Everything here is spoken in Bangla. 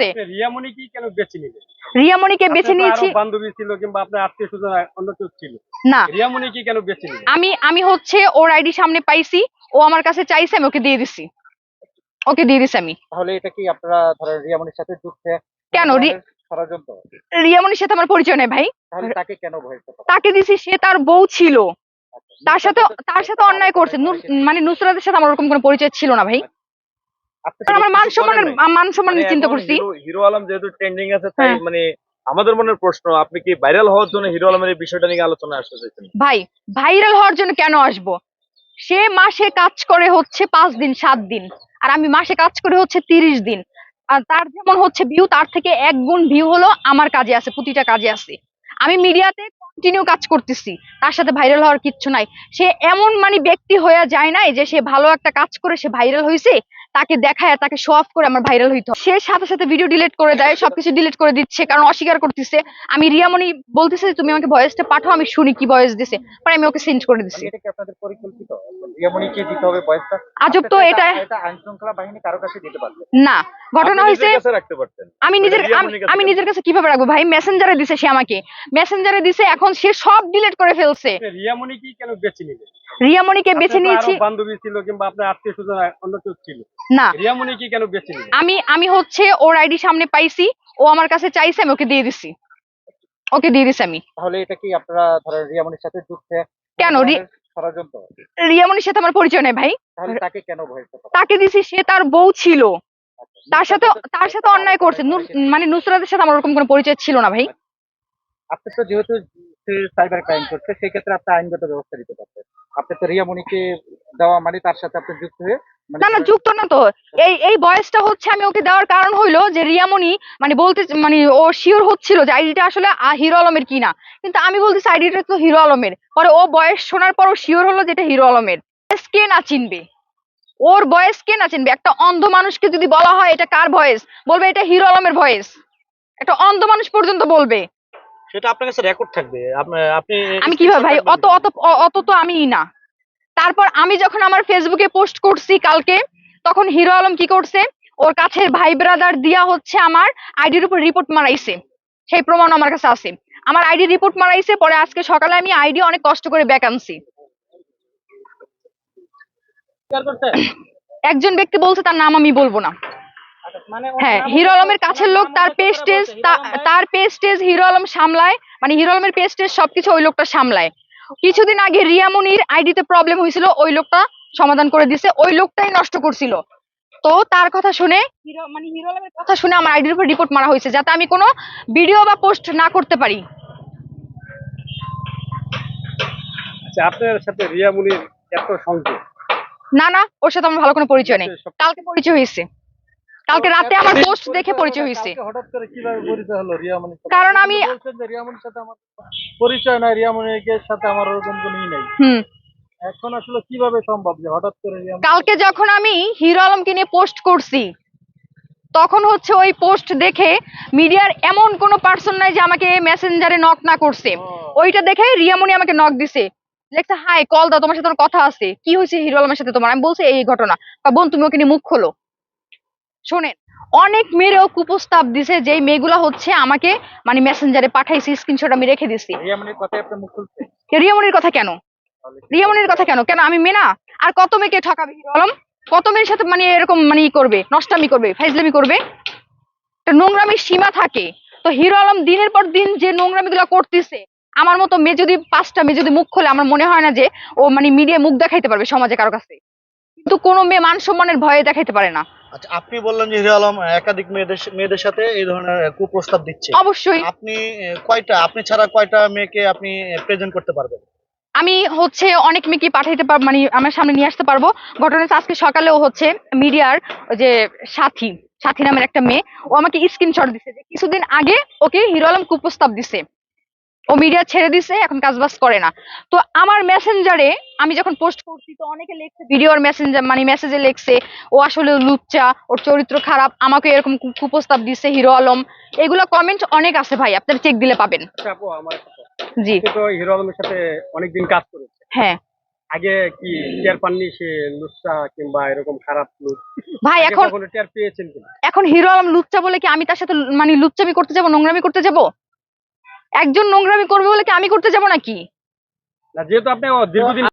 ফেলছে রিয়ামণি কি কেন বেছে নিলেন রিয়ামণিকে বেছে নিয়েছি। বান্ধবী ছিল কিংবা আপনার আত্মীয় স্বজন অন্য কেউ ছিল। না। রিয়ামণি কি কেন বেছে নিলেন আমি আমি হচ্ছে ওর আইডি সামনে পাইছি ও আমার কাছে চাইছে আমি ওকে দিয়ে দিছি। ওকে দিয়ে দিছি আমি। তাহলে এটা কি আপনারা ধরেন রিয়ামনির সাথে যুক্ত কেন? রিয়ামণির সাথে আমার পরিচয় নেই ভাই। তাকে কেন তাকে দিছি সে তার বউ ছিল। তার সাথে তার সাথে অন্যায় করছে। মানে নুসরাতের সাথে আমার ওরকম কোনো পরিচয় ছিল না ভাই। আমার মান সম্মানের সম্মান চিন্তা করছি। হিরো- হিরো আলম যেহেতু ট্রেন্ডিং আছে তাই হ্যাঁ। মানে আমাদের মনের প্রশ্ন আপনি কি ভাইরাল হওয়ার জন্য হিরো আলমের এই বিষয়টা নিয়ে আলোচনা আসতে চাইছেন? ভাই ভাইরাল হওয়ার জন্য কেন আসব? সে মাসে কাজ করে হচ্ছে পাঁচ দিন সাত দিন আর আমি মাসে কাজ করে হচ্ছে তিরিশ দিন। আর তার যেমন হচ্ছে ভিউ তার থেকে এক গুণ ভিউ হলো আমার কাজে আছে প্রতিটা কাজে আছে আমি মিডিয়াতে কন্টিনিউ কাজ করতেছি তার সাথে ভাইরাল হওয়ার কিচ্ছু নাই। সে এমন মানে ব্যক্তি হয়ে যায় নাই যে সে ভালো একটা কাজ করে সে ভাইরাল হয়েছে তাকে দেখায় তাকে শো অফ করে আমার ভাইরাল হইতো। সে সাথে সাথে ভিডিও ডিলিট করে দেয় সবকিছু ডিলিট করে দিচ্ছে কারণ অস্বীকার করতেছে। আমি রিয়ামণি বলতেছে যে তুমি আমাকে ভয়েসটা পাঠাও আমি শুনি কি ভয়েস দিছে। পরে আমি ওকে সেন্ড করে দিচ্ছি এটা কি আপনাদের পরিকল্পিত? রিয়ামনিকে দিতে হবে বয়সটা আজব তো এটা এটা আইন বাহিনী কারও কাছে দিতে পারবে না। ঘটনা হয়েছে আমি নিজের আমি- নিজের কাছে কীভাবে রাখব? ভাই মেসেঞ্জারে দিছে সে আমাকে। মেসেঞ্জারে দিছে এখন সে সব ডিলিট করে ফেলছে। রিয়ামণি কি কেন বেছে নিলেন? রিয়ামণিকে বেছে নিয়েছি। বান্ধবী ছিল কিংবা আপনার আত্মীয় স্বজন অন্য কেউ ছিল। না। রিয়ামণি কি কেন বেছে নিলেন? আমি আমি হচ্ছে ওর আইডি সামনে পাইছি ও আমার কাছে চাইছে আমি ওকে দিয়ে দিছি। ওকে দিয়ে দিছি আমি। তাহলে এটা কি আপনারা ধরেন রিয়ামনির সাথে যুক্ত কেন? রিয়ামণির সাথে আমার পরিচয় নেই ভাই। তাকে কেন তাকে দিছি সে তার বউ ছিল। তার সাথে তার সাথে অন্যায় করছে। মানে নুসরাতের সাথে আমার ওরকম কোনো পরিচয় ছিল না ভাই। আপনি তো যেহেতু সাইবার ক্রাইম করছে, সেই ক্ষেত্রে আপনি আইনগত ব্যবস্থা নিতে পারতেন। আপনি তো রিয়ামনিকে দেওয়া মানে তার সাথে আপনি যুক্ত হয়ে মানে না না, যুক্ত না তো। এই এই বয়সটা হচ্ছে আমি ওকে দেওয়ার কারণ হইল যে রিয়ামণি মানে বলতে মানে ও শিওর হচ্ছিল যে আইডিটা আসলে হিরো আলমের কিনা। কিন্তু আমি বলতেছি আইডিটা তো হিরো আলমের। পরে ও বয়স শোনার পর ও শিওর হলো যেটা হিরো আলমের। কে না চিনবে? ওর বয়স কে না চিনবে? একটা অন্ধ মানুষকে যদি বলা হয় এটা কার ভয়েস বলবে এটা হিরো আলমের ভয়েস একটা অন্ধ মানুষ পর্যন্ত বলবে। সেটা আপনার কাছে রেকর্ড থাকবে। আপনি আমি কীভাবে ভাই? অত অত অত তো আমি না। তারপর আমি যখন আমার ফেসবুকে পোস্ট করছি কালকে তখন হিরো আলম কি করছে? ওর কাছের ভাই ব্রাদার দিয়া হচ্ছে আমার আইডির উপর রিপোর্ট মারাইছে। সেই প্রমাণ আমার কাছে আছে। আমার আইডি রিপোর্ট মারাইছে পরে আজকে সকালে আমি আইডি অনেক কষ্ট করে ব্যাক আনছি। একজন ব্যক্তি বলছে তার নাম আমি বলব না। হ্যাঁ হিরো আলমের কাছের লোক তার পেস্টেজ তার পেস্টেজ হিরো আলম সামলায় মানে হিরো আলমের পেস্টেজ সবকিছু ওই লোকটা সামলায়। কিছুদিন আগে রিয়ামনির আইডিতে প্রবলেম হয়েছিল ওই লোকটা সমাধান করে দিছে ওই লোকটাই নষ্ট করছিল। তো তার কথা শুনে হিরো মানে হিরো আলমের কথা শুনে আমার আইডির উপর রিপোর্ট মারা হয়েছে যাতে আমি কোনো ভিডিও বা পোস্ট না করতে পারি। আচ্ছা আপনার সাথে রিয়ামণির এত সংযোগ? না না ওর সাথে আমার ভালো কোনো পরিচয় নেই। কালকে পরিচয় হয়েছে। কালকে রাতে আমার পোস্ট দেখে পরিচয় হয়েছে। হঠাৎ করে কীভাবে পরিচয় হলো? কারণ আমি- বলছেন যে সাথে আমার পরিচয় নাই সাথে আমার ওরকম নাই। হুম। এখন আসলে কীভাবে সম্ভব যে হঠাৎ করে কালকে যখন আমি হিরো আলমকে নিয়ে পোস্ট করছি তখন হচ্ছে ওই পোস্ট দেখে মিডিয়ার এমন কোনো পার্সন নাই যে আমাকে মেসেঞ্জারে নক না করছে। ওইটা দেখে রিয়ামনি আমাকে নক দিছে। লেখছে হাই কল দাও তোমার সাথে কথা আছে। কি হয়েছে হিরো আলমের সাথে তোমার? আমি বলছি এই ঘটনা। বা বোন তুমি ওকে নিয়ে মুখ খোলো। শোনেন অনেক মেয়েরও কুপ্রস্তাব দিছে যেই মেয়েগুলা হচ্ছে আমাকে মানে মেসেঞ্জারে পাঠাইছে স্ক্রিনশট আমি রেখে দিছি। রিয়ামনির কথা কেন? রিয়ামনির কথা কেন? কেন আমি মেয়ে না? আর কত মেয়েকে ঠকাবে আলম? কত মেয়ের সাথে মানে এরকম মানে করবে নষ্টামি করবে ফাইজলামি করবে? একটা নোংরামির সীমা থাকে। তো হিরো আলম দিনের পর দিন যে নোংরামি গুলা করতেছে আমার মতো মেয়ে যদি পাঁচটা মেয়ে যদি মুখ খোলে আমার মনে হয় না যে ও মানে মিডিয়া মুখ দেখাইতে পারবে সমাজে কারও কাছে। কিন্তু কোনো মেয়ে মান সম্মানের ভয়ে দেখাইতে পারে না। আচ্ছা আপনি বললেন যে হিরো আলম একাধিক মেয়েদের মেয়েদের সাথে এই ধরনের কুপ্রস্তাব দিচ্ছে। অবশ্যই। আপনি কয়টা আপনি ছাড়া কয়টা মেয়েকে আপনি প্রেজেন্ট করতে পারবেন? আমি হচ্ছে অনেক মেয়েকে পাঠাইতে পারব মানে আমার সামনে নিয়ে আসতে পারব। ঘটনা আজকে সকালেও হচ্ছে মিডিয়ার যে সাথী সাথী নামের একটা মেয়ে ও আমাকে স্ক্রিনশট দিছে যে কিছুদিন আগে ওকে হিরো আলম কুপ্রস্তাব দিছে। ও মিডিয়া ছেড়ে দিছে এখন কাজ কাজবাজ করে না। তো আমার মেসেঞ্জারে আমি যখন পোস্ট করছি তো অনেকে লেখছে ভিডিওর মেসেঞ্জার মানে মেসেজে লেখছে ও আসলে লুচ্চা ওর চরিত্র খারাপ আমাকে এরকম কুপ্রস্তাব দিছে হিরো আলম। এগুলো কমেন্ট অনেক আছে ভাই আপনারা চেক দিলে পাবেন। জি। তো হিরো আলমের সাথে অনেকদিন কাজ করেছে। হ্যাঁ। আগে কি টিয়ার পাননি সে লুচ্চা কিংবা এরকম খারাপ লোক? ভাই এখন টিয়ার পেয়েছেন এখন হিরো আলম লুচ্চা বলে কি আমি তার সাথে মানে লুচ্চামি করতে যাব নোংরামি করতে যাব? একজন নোংরামি করবে বলে কি আমি করতে যাব নাকি? যেহেতু আপনি দীর্ঘদিন